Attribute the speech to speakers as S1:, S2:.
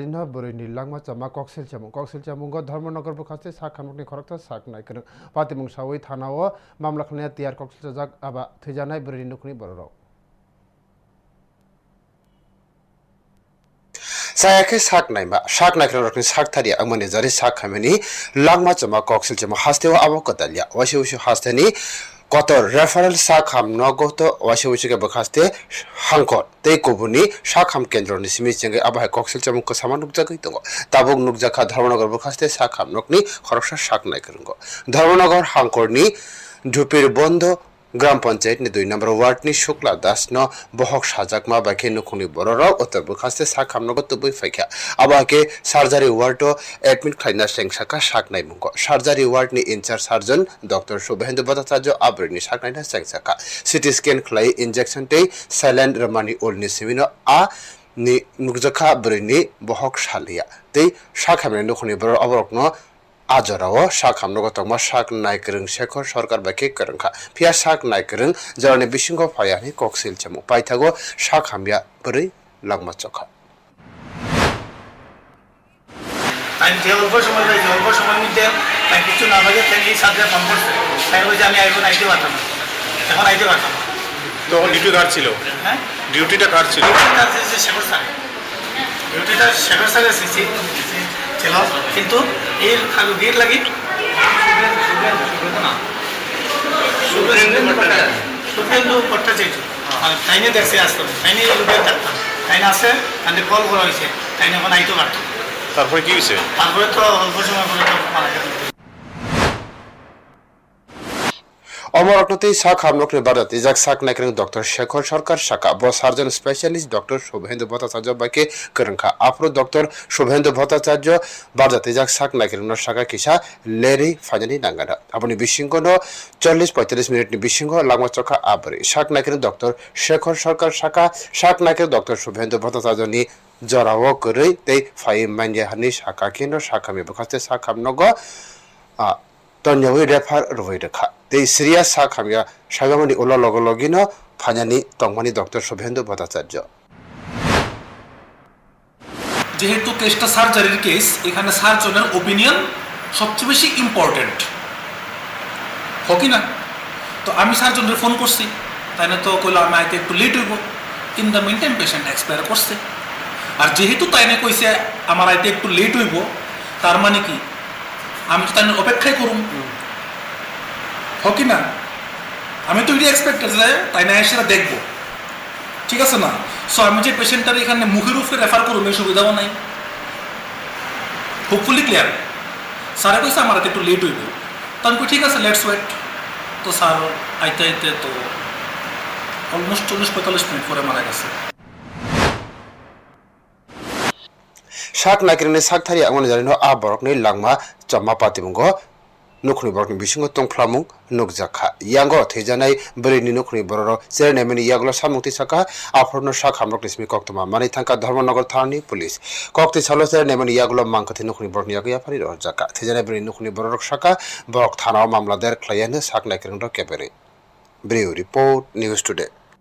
S1: Ina borini langma chama koksil chamung koksil chamung go Dharmanagar বখাস্তে সাক খামকনি খরকতা সাক নাইকেন পাতিমুং সাওই থানাও মামলা খানায়া তিয়ার koksil চাজাক আবা থৈজানাই borini নুখনি বড়রাও
S2: sayakai sak naima sak naikra rokni sak thari amani jari sak khameni koksil chama hastewa abo katalya wasi usi hasteni কত referral সাখাম নগত ওয়াসি উচিকে বখাস্তে হাংকট tei kubuni sakham kendro ni simi chenge abahai koksil chamung ko sama nukjagui tongo tabuk nukjakha Dharmanagar বখাস্তে সাখাম নকনি খরকসা সাক নাইকরঙ্গ ধর্মনগর হাংকরনি ঢুপির বন্ধ গ্রাম পঞ্চায়েত ni দুই number ward ni Shukla Das ন, বহক সাজাকমা বাকে নুখুনি বড়রাও উত্তর বখাস্তে সাখাম নগত তুবুই ফাইখা। আবাকে সার্জারি ওয়ার্ড এডমিট খাইনা সেংসাকা সাকনাই মুঙ্গ। Surgery ward ni in charge surgeon doctor Shubhendu Bhattacharya আবরিনি সাকনাইনা সেংসাকা সিটি স্ক্যান খাই ইনজেকশন tei সাইলেন্ট রমানি ওলনি সিমিনো আ ni nukjakha brini bohok shalia tei sakhamni nukhni আজরাও শাক হামনগর তংমা শাক নাইকরং শেখর সরকার বাকি করংখা ফিয়া শাক নাইকরং জরানি বিশিংহ ফায়ানি কক্সিল চামু। পাইথাগো শাক হামিয়া বरै লাগমা চখা।
S3: তাই যে অল্প সময় পাইছে অল্প মধ্যে তাই কিছু না তাই এই সাথে ফোন করছে। তাই বলছে আমি এখন আইতে পারতাম না। এখন আইতে পারতাম না।
S4: তখন ডিউটি কার ছিল?
S3: হ্যাঁ?
S4: ডিউটিটা কার ছিল?
S3: ডিউটিটা শেখর স্যার ডিউটিটা শেখর স্যারের সিসি ছিল কিন্তু এর বিয়ের লাগি। শুভেন্দু ভট্টাচার্য। তাইনে দেখছে আসতো তাইনে রুগীর থাকতাম তাইনে আছে তাইনে কল করা হয়েছে। তাইনে এখন আইতে পারতো।
S4: তারপরে কি হয়েছে?
S3: তারপরে তো অল্প সময় পরে মারা গেল।
S2: অমরকনতেই শাক হামনকনি বাদাতে যাক শাক নাইকরং ডক্টর শেখর সরকার শাখা ব surgeon specialist doctor Shubhendu Bhattacharya বাকি করংখা আফ্রো ডক্টর শুভেন্দু ভট্টাচার্য বাদাতে যাক শাক নাইকরং শাখা কিসা লেরি ফাজানি নাঙ্গানা আপনি বিশৃঙ্গ চল্লিশ পঁয়তাল্লিশ মিনিটনি বিশৃঙ্গ লাগমা চখা আবরি শাক নাইকরং ডক্টর শেখর সরকার শাখা শাক নাইকরং ডক্টর শুভেন্দু ভট্টাচার্যনি জরাও কरै tei ফাই মাইন্ডিয়াহানি শাখা কেন্দ্র শাখা মেবখাস্তে শাখা নগ তন্যাwi রেফার রবৈ রেখা tei সিরিয়া সা খামিয়া সাগামনি উল লগ লগিন ফাজানি তংমানি ডক্টর শুভেন্দু ভট্টাচার্য
S5: যেহেতু কেসটা সার্জারির কেস এখানে সার্জনের ওপিনিয়ন সবচেয়ে বেশি ইম্পর্টেন্ট হকি না তো আমি সার্জনের ফোন করছি তাই না তো কইলো আমি আইতে একটু লেট হইব in the meantime patient expire করছে আর যেহেতু তাই না কইছে আমার আইতে একটু লেট হইব তার মানে কি আমি তো তাই অপেক্ষাই করুন হকি না? আমি তো এটি এক্সপেক্টেড যে তাই না এসে দেখব। ঠিক আছে না? সো আমি যে পেশেন্টটার এখানে মুখের উপরে রেফার করুন এই সুবিধাও নাই। হোপফুলি ক্লিয়ার স্যারে কইছে আমার একটু লেট হইব। তো আমি কই, ঠিক আছে লেটস ওয়েট তো স্যার আইতে আইতে তো অলমোস্ট চল্লিশ পঁয়তাল্লিশ মিনিট পরে মারা গেছে।
S2: শাক নাইকরংনি শাকথারি আমনি জারিনো আ বরকনি langma chamma patimungo nukhrni borokni bisingo tongphlamung nukjakha yango theijanai brini nukhrni bororo cherenemani yaglo samukti saka aphorno shak hamrokni simi koktoma mani thangka Dharmanagar থানানি police কক্তি ছালো চেরেনেমani yaglo mangkathi nukhrni borokni yagia phari rojaka theijanai brini nukhrni borok saka borok thanao mamla der khlaiyane shak naikrang ro kebere Bureau Report News Today